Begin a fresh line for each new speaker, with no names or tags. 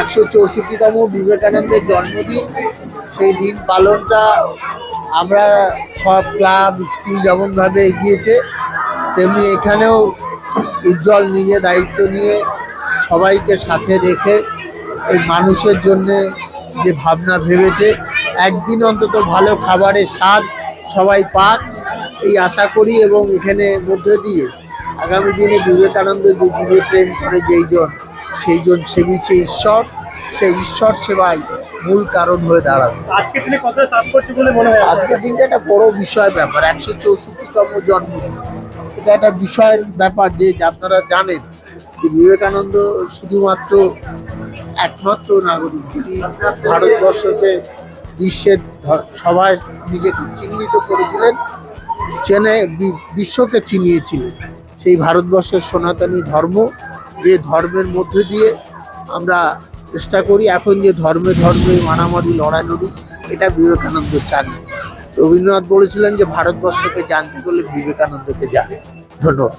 একশো চৌষট্টিতম বিবেকানন্দের জন্মদিন। সেই দিন পালনটা আমরা সব ক্লাব, স্কুল যেমনভাবে এগিয়েছে, তেমনি এখানেও উজ্জ্বল নিজে দায়িত্ব নিয়ে সবাইকে সাথে রেখে এই মানুষের জন্যে যে ভাবনা ভেবেছে, একদিন অন্তত ভালো খাবারের স্বাদ সবাই পাক, এই আশা করি এবং এখানে মধ্যে দিয়ে আগামী দিনে বিবেকানন্দ যে জীবে প্রেম করে যেই জন সেই জন সেবিছে ঈশ্বর সেই ঈশ্বর সেবাই মূল কারণ হয়ে দাঁড়াবে।
আজকের দিনে কতটা তাৎপর্য বলে মনে হয়?
আজকের দিনটা একটা বড় বিষয় ব্যাপার একশো চৌষট্টিতম জন্মদিন। এটা একটা বিষয়ের ব্যাপার যে আপনারা জানেন যে বিবেকানন্দ শুধুমাত্র একমাত্র নাগরিক যিনি ভারতবর্ষকে বিশ্বের সভায় নিজেকে চিহ্নিত করেছিলেন চেনে বিশ্বকে চিনিয়েছিলেন। সেই ভারতবর্ষের সনাতনী ধর্ম যে ধর্মের মধ্যে দিয়ে আমরা চেষ্টা করি, এখন যে ধর্মে ধর্মে মারামারি লড়ালড়ি এটা বিবেকানন্দ চান রবীন্দ্রনাথ বলেছিলেন যে, ভারতবর্ষকে জানতে গেলে বিবেকানন্দকে জানে। ধন্যবাদ।